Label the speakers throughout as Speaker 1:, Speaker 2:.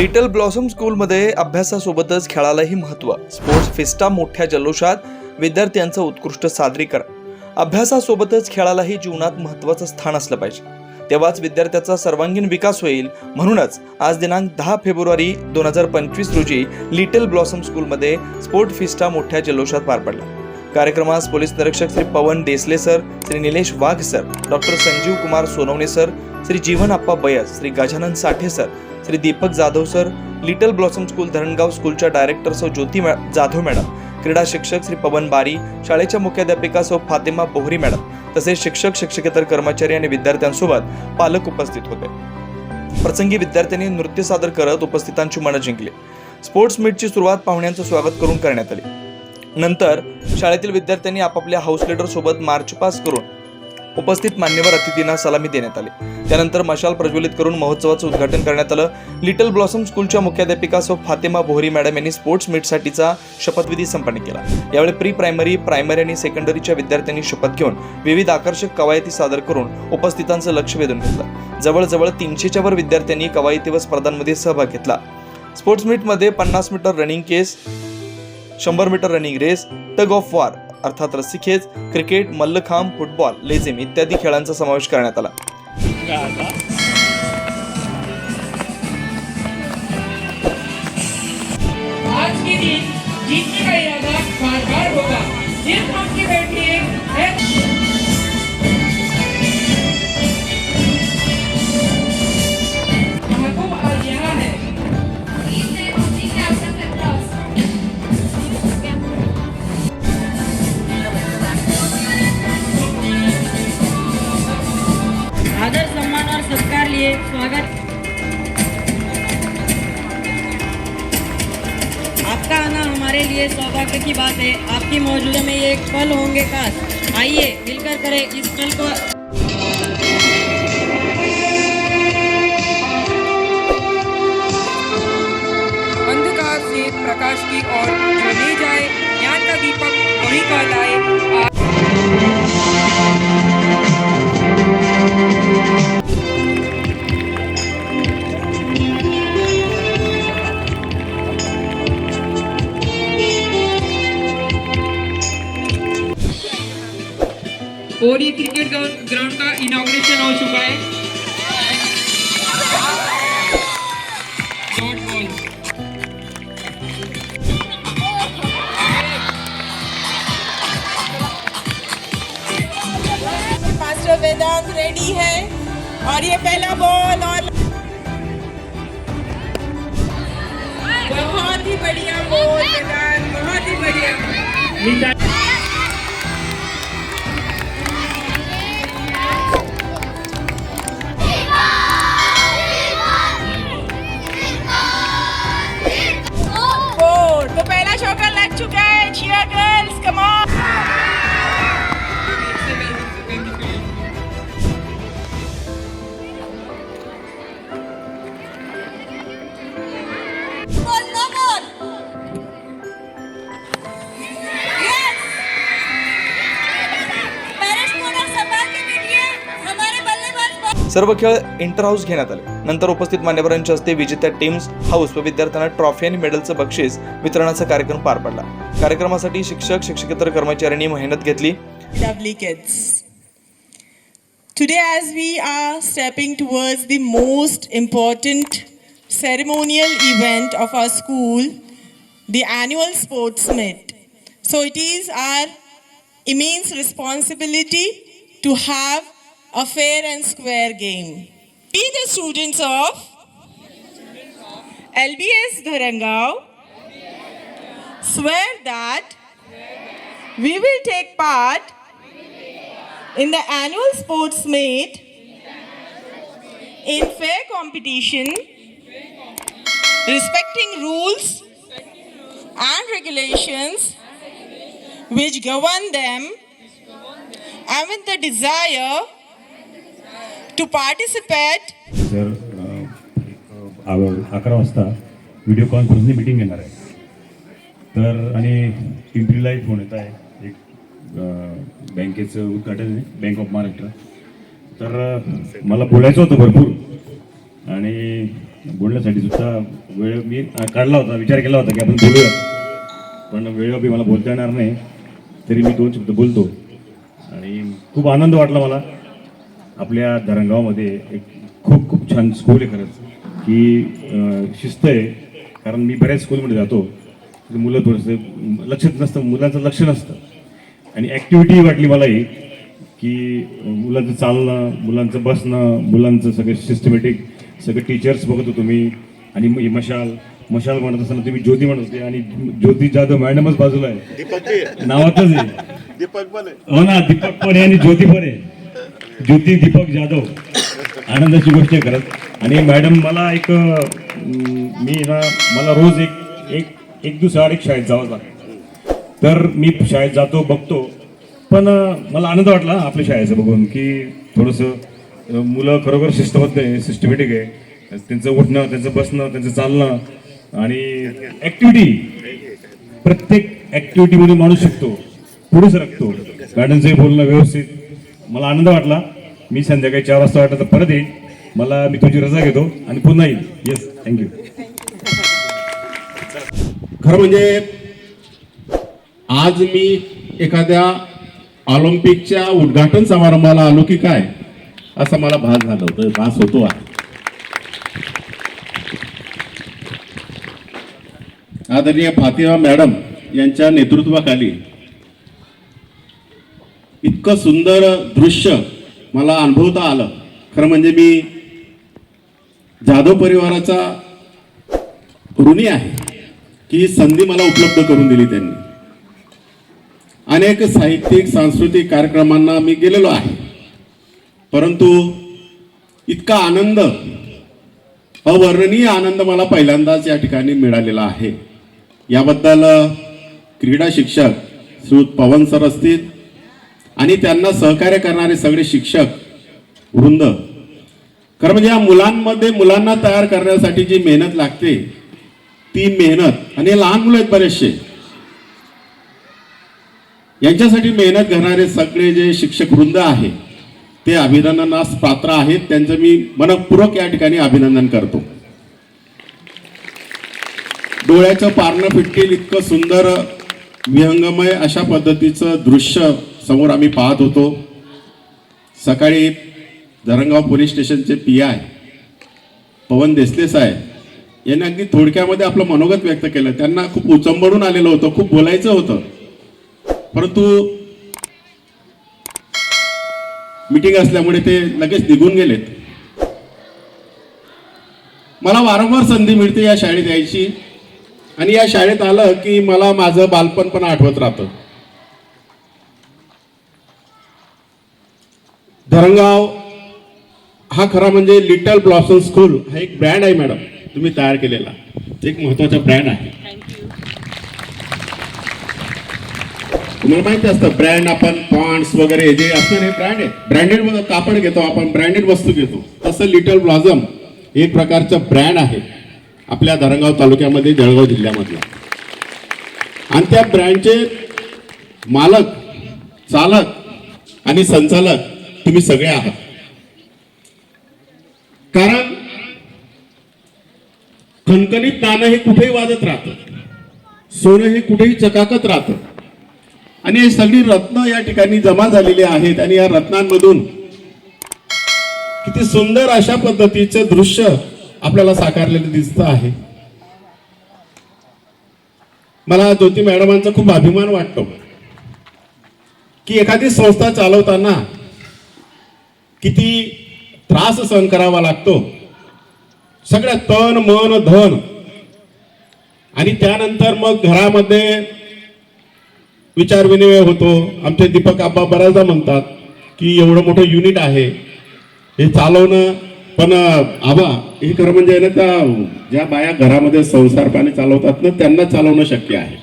Speaker 1: Little blossom स्कूलमध्ये अभ्यासासोबतच खेळालाही महत्त्व. Sports fiesta मोठ्या जल्लोषात विद्यार्थ्यांचं उत्कृष्ट सादरीकरण. अभ्यासासोबतच खेळालाही जीवनात महत्त्वाचं स्थान असलं पाहिजे. तेव्हाच विद्यार्थ्याचा सर्वांगीण विकास होईल. म्हणूनच आज दिनांक दहा फेब्रुवारी दोन हजार पंचवीस रोजी लिटल ब्लॉसम स्कूलमध्ये स्पोर्ट फिस्टा मोठ्या जल्लोषात पार पडला. कार्यक्रमास पोलीस निरीक्षक Shri Pavan Desale sir Shri Nilesh Wagh sir doctor Sanjeev Kumar Sonawane sir Shri Jeevan Appa Bayas Shri Gajanan Sathe sir Shri Deepak Jadhav sir little blossom school Dharangaon स्कूलच्या director सौ ज्योती मॅ- Jadhav madam क्रीडा शिक्षक श्री पवन बारी शाळेच्या मुख्याध्यापिका सौ Fatima Bohri madam तसेच शिक्षक शिक्षकेतर कर्मचारी आणि विद्यार्थ्यांसोबत पालक उपस्थित होते. प्रसंगी विद्यार्थ्यांनी नृत्य सादर करत उपस्थितांची मनं जिंकली. स्पोर्ट्स मीटची सुरुवात पाहुण्यांचं स्वागत करून करण्यात आली. नंतर शाळेतील विद्यार्थ्यांनी आपापल्या हाऊस लीडर सोबत मार्च पास करून उपस्थित मान्यवर अतिथींना सलामी देण्यात आली. त्यानंतर मशाल प्रज्वलित करून महोत्सवाचं उद्घाटन करण्यात आलं. लिटल ब्लॉसम स्कूलच्या मुख्याध्यापिका सो फातेमा बोहरी मॅडम यांनी स्पोर्ट्स मीटसाठीचा शपथविधी संपन्न केला. यावेळी प्री प्रायमरी प्रायमरी आणि सेकंडरीच्या विद्यार्थ्यांनी शपथ घेऊन विविध आकर्षक कवायती सादर करून उपस्थितांचं लक्ष वेधून घेतलं. जवळजवळ तीनशेच्या वर विद्यार्थ्यांनी कवायती व स्पर्धांमध्ये सहभाग घेतला. स्पोर्ट्स मीटमध्ये पन्नास मीटर रनिंग केस शंभर metre running race tug of war अर्थात रस्सीखेच क्रिकेट मल्लखांब फुटबॉल लेझिम इत्यादी खेळांचा समावेश करण्यात आला.
Speaker 2: दिन जीतने का इरादा बार बार होगा सिर्फ आपकी बैठिए है
Speaker 3: स्वागत। आपका आना हमारे लिए सौभाग्य की बात है। आपकी मौजूदा में ये एक पल होंगे खास। आइए, मिलकर करें इस पल को।
Speaker 2: प्रकाश की ओर जो ले जाए, ज्ञान का दीपक वही कहलाए आज और ये क्रिकेट ग्राउंड का इनाग्रेशन हो चुका है।
Speaker 4: मास्टर वेदांत रेडी है और ये पहला बॉल और बहुत ही बढ़िया बॉल वेदांत बहुत ही बढ़िया।
Speaker 1: सर्व खेळ इंटर हाऊस घेण्यात आले नंतर उपस्थित मान्यवरांच्या हस्ते विजेत्या टीम्स हाऊस व विद्यार्थ्यांना ट्रॉफी आणि मेडलचं बक्षीस वितरणाचा कार्यक्रम पार पडला कार्यक्रमासाठी शिक्षक शिक्षकेतर कर्मचाऱ्यांनी मेहनत घेतली.
Speaker 4: Today, as we are stepping towards the most important ceremonial event of our school, the annual sports meet. So, it is our immense responsibility to have a fair and square game. Be the students of LBS Dharangao, swear that we will take part in the annual sports meet in fair competition, respecting rules and regulations which govern them, and with the desire to participate.
Speaker 5: Sir अकरा वाजता video कॉन्फरन्सनी meeting घेणार आहे. तर आणि पिंपरीला एक phone येत आहे. एक अ, बँकेचं उद्घाटन आहे बँक ऑफ महाराष्ट्र तर अ, मला बोलायचं होतं भरपूर. आणि बोलण्यासाठी सुद्धा वेळ मी काढला होता विचार केला होता की आपण बोलूया. पण वेळोबी मला बोलता येणार नाही. तरी मी दोन शब्द बोलतो. आणि खूप आनंद वाटला मला. आपल्या धरणगावमध्ये एक खूप खूप छान स्कूल आहे खरंच. की शिस्त आहे. कारण मी बऱ्याच स्कूलमध्ये जातो. मुलं थोडंसं लक्षात नसतं. मुलांचं लक्ष नसतं. आणि ॲक्टिव्हिटी वाटली मला ही की मुलांचं चालणं मुलांचं बसणं मुलांचं सगळं सिस्टमॅटिक सगळे टीचर्स बघत होतो मी. आणि मशाल मशाल म्हणत असताना तुम्ही ज्योती म्हणत होते. आणि ज्योती जाधव मॅडमच बाजूला आहे. नावातच आहे.
Speaker 6: दीपक बोले
Speaker 5: हो ना दीपक पण आहे आणि ज्योती पण आहे. ज्योती दीपक जाधव. आनंदाची गोष्ट आहे करत आणि मॅडम मला एक मी ना मला रोज एक एक एक दिवसाआड एक शाळेत जावं लागतं. तर मी शाळेत जातो बघतो. पण मला आनंद वाटला आपल्या शाळेचं बघून की थोडंसं मुलं खरोखर शिस्तबद्ध आहे सिस्टमॅटिक आहे. त्यांचं उठणं त्यांचं बसणं त्यांचं चालणं आणि ॲक्टिव्हिटी प्रत्येक ॲक्टिव्हिटीमध्ये माणूस शिकतो. पुढे सरकतो मॅडमचे बोलणं व्यवस्थित मला आनंद वाटला. मी संध्याकाळी चार वाजता वाटलं तर परत येईल मला मी तुझी रजा घेतो आणि पुन्हा येईल येस थँक्यू
Speaker 7: खरं म्हणजे आज मी एखाद्या ऑलिम्पिकच्या उद्घाटन समारंभाला आलो की काय असा मला भास झाला होता. भास होतो आहे आदरणीय फातिमा मॅडम यांच्या नेतृत्वाखाली इतकं सुंदर दृश्य मला अनुभवता आलं. खरं म्हणजे मी जाधव परिवाराचा ऋणी आहे की ही संधी मला उपलब्ध करून दिली त्यांनी. अनेक साहित्यिक सांस्कृतिक कार्यक्रमांना मी गेलेलो आहे. परंतु इतका आनंद अवर्णनीय आनंद मला पहिल्यांदाच या ठिकाणी मिळालेला आहे. याबद्दल क्रीडा शिक्षक श्री पवन सर असतील आणि त्यांना सहकार्य करणारे सगळे शिक्षक वृंद. खरं म्हणजे या मुलांमध्ये मुलांना तयार करण्यासाठी जी मेहनत लागते ती मेहनत आणि लहान मुलं आहेत बरेचसे यांच्यासाठी मेहनत करणारे सगळे जे शिक्षक वृंद आहे ते अभिनंदनास पात्र आहेत. त्यांचं मी मनपूर्वक या ठिकाणी अभिनंदन करतो. डोळ्याचं पारणं फिटतील इतकं सुंदर विहंगमय अशा पद्धतीचं दृश्य समोर आम्ही पाहत होतो सकाळी धरणगाव पोलीस स्टेशनचे पी आय पवन देसले साहेब यांनी अगदी थोडक्यामध्ये आपलं मनोगत व्यक्त केलं. त्यांना खूप उचंबडून आलेलं होतं खूप बोलायचं होतं. परंतु मीटिंग असल्यामुळे ते लगेच निघून गेलेत. मला वारंवार संधी मिळते या शाळेत यायची. आणि या शाळेत आलं की मला माझं बालपण पण आठवत राहतं. धरणगाव हा खरा म्हणजे लिटल ब्लॉसम स्कूल हा एक ब्रँड आहे मॅडम तुम्ही तयार केलेला. एक महत्त्वाचा ब्रँड आहे. तुम्हाला माहिती असतं ब्रँड आपण पॉन्ड्स वगैरे जे असतं हे ब्रँड आहे ब्रँडेड कापड घेतो आपण ब्रँडेड वस्तू घेतो. तसं लिटल ब्लॉझम एक प्रकारचं ब्रँड आहे. आपल्या धरणगाव तालुक्यामध्ये जळगाव जिल्ह्यामधला आणि त्या ब्रँडचे मालक चालक आणि संचालक तुम्ही सगळे आहात. कारण खणखणीत नाणं हे कुठेही वाजत राहतं. सोनं हे कुठेही चकाकत राहतं. आणि हे सगळी रत्न या ठिकाणी जमा झालेली आहेत आणि या रत्नांमधून किती सुंदर अशा पद्धतीचं दृश्य आपल्याला साकारलेलं दिसत आहे. मला ज्योती मॅडमांचा खूप अभिमान वाटतो की एखादी संस्था चालवताना किती त्रास सहन करावा लागतो. सगळ्या तन मन धन. आणि त्यानंतर मग घरामध्ये विचार विनिमय होतो. आमचे दीपक आब्बा बऱ्याचदा म्हणतात की एवढं मोठं युनिट आहे. हे चालवणं पण आबा हे खरं म्हणजे ना त्या ज्या बाया घरामध्ये संसार पाणी चालवतात ना त्यांना चालवणं शक्य आहे.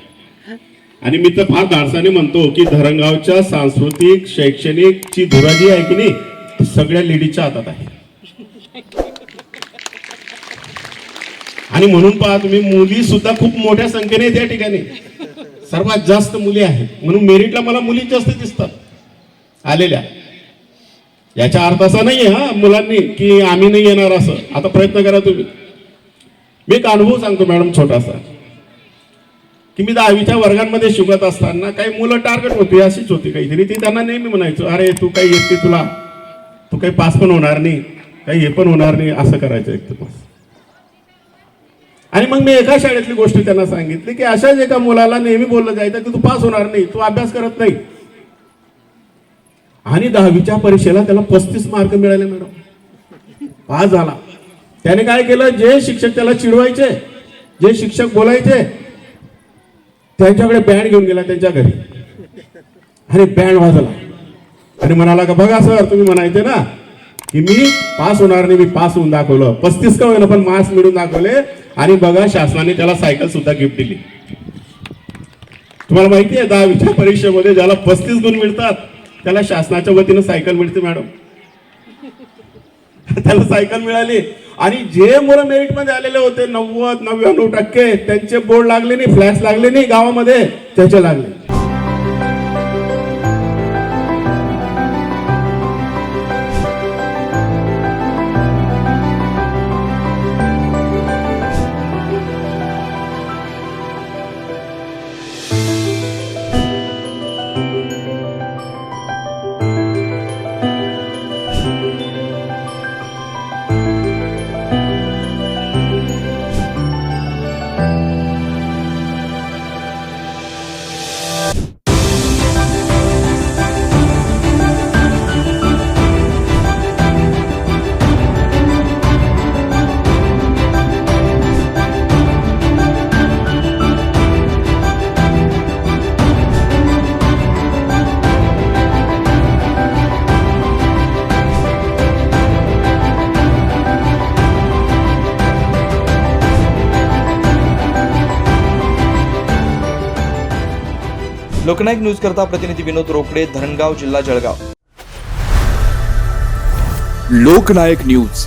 Speaker 7: आणि मी तर फार धाडसाने म्हणतो की धरणगावच्या सांस्कृतिक शैक्षणिक ची धुरा जी आहे की नाही? सगळ्या लेडीजच्या हातात आहे. आणि म्हणून पहा तुम्ही मुली सुद्धा खूप मोठ्या संख्येने आहेत या ठिकाणी. सर्वात जास्त मुली आहेत. म्हणून मेरिटला मला मुली जास्त दिसतात. आलेल्या. याचा अर्थ असा नाहीये हा मुलांनी की आम्ही नाही येणार असं. आता प्रयत्न करा तुम्ही. मी एक अनुभव सांगतो मॅडम छोटासा. की मी दहावीच्या वर्गांमध्ये शिकत असताना काही मुलं टार्गेट होती अशीच होती काहीतरी. ती त्यांना नेहमी म्हणायचो अरे तू काही येते तुला? तू काही पास पण होणार नाही काही हे पण होणार नाही असं करायचं एक तर पास आणि मग मी एका शाळेतली गोष्ट त्यांना सांगितली की अशाच एका मुलाला नेहमी बोललं जायचं की तू पास होणार नाही तू अभ्यास करत नाही. आणि दहावीच्या परीक्षेला त्याला पस्तीस मार्क मिळाले मॅडम. पास झाला. त्याने काय केलं? जे शिक्षक त्याला चिडवायचे जे शिक्षक बोलायचे त्यांच्याकडे बँड घेऊन गेला त्यांच्या घरी. आणि बँड वाजला. आणि म्हणाला का बघा सर तुम्ही म्हणायचे ना की मी पास होणार नाही मी पास होऊन दाखवलं. पस्तीस का होईल पण मार्क्स मिळून दाखवले. आणि बघा शासनाने त्याला सायकल सुद्धा गिफ्ट दिली. तुम्हाला माहिती आहे दहावीच्या परीक्षेमध्ये ज्याला पस्तीस गुण मिळतात त्याला शासनाच्या वतीनं सायकल मिळते मॅडम. त्याला सायकल मिळाली. आणि जे मुलं मेरिटमध्ये आलेले होते नव्वद नव्याण्णव टक्के त्यांचे बोर्ड लागले नाही फ्लॅश लागले नाही गावामध्ये त्याचे लागले.
Speaker 1: लोकनायक न्यूज करता प्रतिनिधी विनोद रोकडे धरणगाव जिल्हा जळगाव.
Speaker 6: लोकनायक न्यूज.